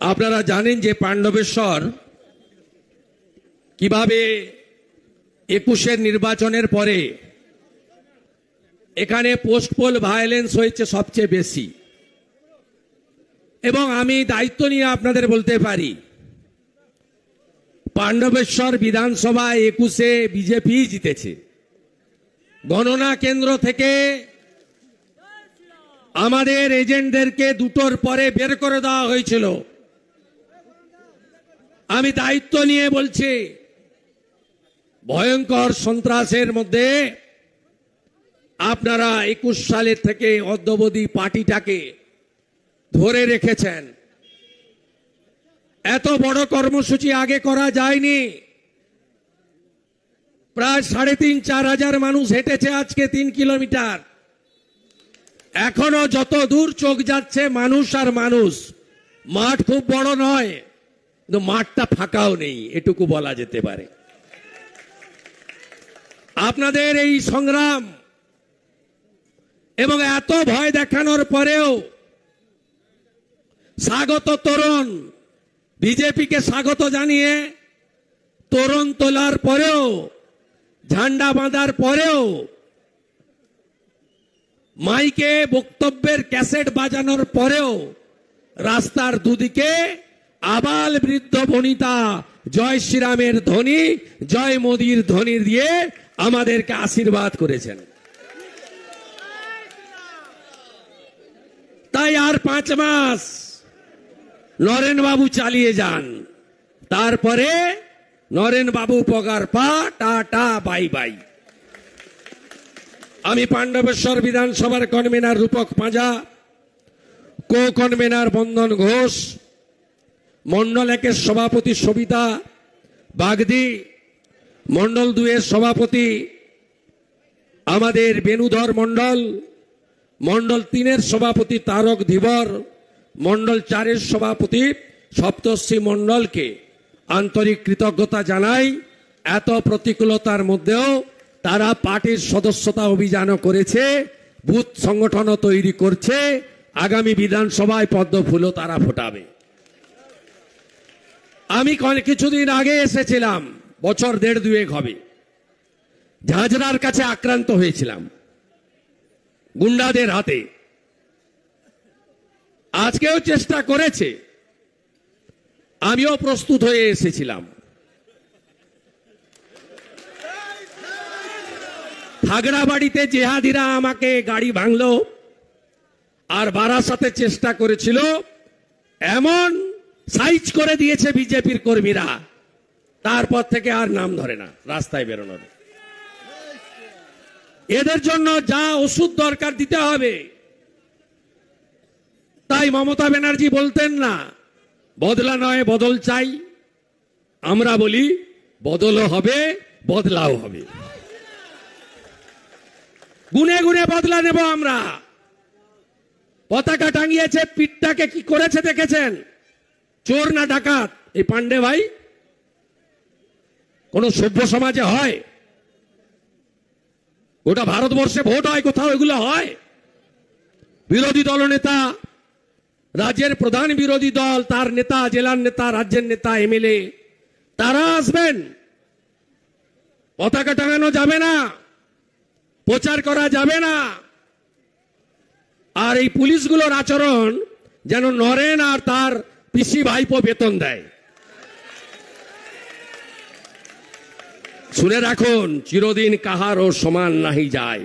আপনারা জানেন যে পাণ্ডবেশ্বর কীভাবে একুশের নির্বাচনের পরে এখানে পোস্টপোল ভায়োলেন্স হয়েছে সবচেয়ে বেশি। এবং আমি দায়িত্ব নিয়ে আপনাদের বলতে পারি, পাণ্ডবেশ্বর বিধানসভা একুশে বিজেপি জিতেছে। গণনা কেন্দ্র থেকে আমাদের এজেন্টদেরকে দুটোর পরে বের করে দেওয়া হয়েছিল। আমি দায়িত্ব নিয়ে বলছি, ভয়ঙ্কর সন্ত্রাসের মধ্যে আপনারা একুশ সালের থেকে অদ্যবধি পার্টিটাকে ধরে রেখেছেন। এত বড় কর্মসূচি আগে করা যায়নি। প্রায় সাড়ে তিন, চার হাজার মানুষ হেঁটেছে আজকে তিন কিলোমিটার। এখনও যত দূর চোখ যাচ্ছে, মানুষ আর মানুষ। মাঠ খুব বড় নয়। কিন্তু মাঠটা ফাঁকাও নেই, এটুকু বলা যেতে পারে। আপনাদের এই সংগ্রাম এবং এত ভয় দেখানোর পরেও স্বাগত তরুণ, বিজেপিকে স্বাগত জানিয়ে তরুণ তোলার পরেও, ঝান্ডা বাঁধার পরেও মাইকে বক্তব্যের ক্যাসেট বাজানোর পরেও রাস্তার দুদিকে আবাল বৃদ্ধ বনিতা, জয় শ্রীরামের ধ্বনি, জয় মোদীর ধ্বনি দিয়ে আমাদেরকে আশীর্বাদ করেছেন। তাই আর পাঁচ মাস নরেন বাবু চালিয়ে যান। তারপরে নরেন বাবু পগার পা, টা বাই বাই। আমি পাণ্ডবেশ্বর বিধানসভার convener Rupak Panja co convener বন্দন ঘোষ মন্ডল একের সভাপতি সবিতা বাগদি, মন্ডল দুয়ের সভাপতি আমাদের বেনুধর মন্ডল মন্ডল তিনের সভাপতি তারক ধীবর, মন্ডল চারের সভাপতি সপ্তর্ষি মন্ডলকে আন্তরিক কৃতজ্ঞতা জানাই। এত প্রতিকূলতার মধ্যেও তারা পার্টির সদস্যতা অভিযানও করেছে, বুথ সংগঠনও তৈরি করছে। আগামী বিধানসভায় পদ্ম ফুলও তারা ফোটাবে। আমি কিছুদিন আগে এসেছিলাম। বছর দেড় দুয়েক হবে। ঝাঁঝরার কাছে আক্রান্ত হয়েছিলাম। গুন্ডাদের হাতে। আজকেও চেষ্টা করেছে। আমিও প্রস্তুত হয়ে এসেছিলাম। খাগড়াবাড়িতে জেহাদিরা আমাকে গাড়ি ভাঙলো। আর বারাসাতে চেষ্টা করেছিল। এমন সাইজ করে দিয়েছে বিজেপির কর্মীরা। তারপর থেকে আর নাম ধরে না, রাস্তায় বেরোনোর। এদের জন্য যা ওষুধ দরকার দিতে হবে। তাই মমতা ব্যানার্জি বলতেন না, বদলা নয়, বদল চাই। আমরা বলি, বদলও হবে, বদলাও হবে। গুনে গুনে বদলা নেব আমরা। পতাকা টাঙিয়েছে, পিঠটাকে কি করেছে দেখেছেন? চোর না ডাকাত, এই পান্ডে ভাই, কোন সভ্য সমাজে হয়? গোটা ভারতবর্ষে ভোট হয়, কোথাও এগুলো হয়? বিরোধী দলনেতা রাজ্যের প্রধান বিরোধী দল, তার নেতা, জেলার নেতা, রাজ্যের নেতা, এমএলএ, তারা আসবেন। পতাকা টাঙানো যাবে না, প্রচার করা যাবে না। আর এই পুলিশগুলোর আচরণ যেন নরেন আর তার পিসি ভাইপো বেতন দেয়। শুনে রাখুন চিরদিন কাহারও সমান নাহি যায়।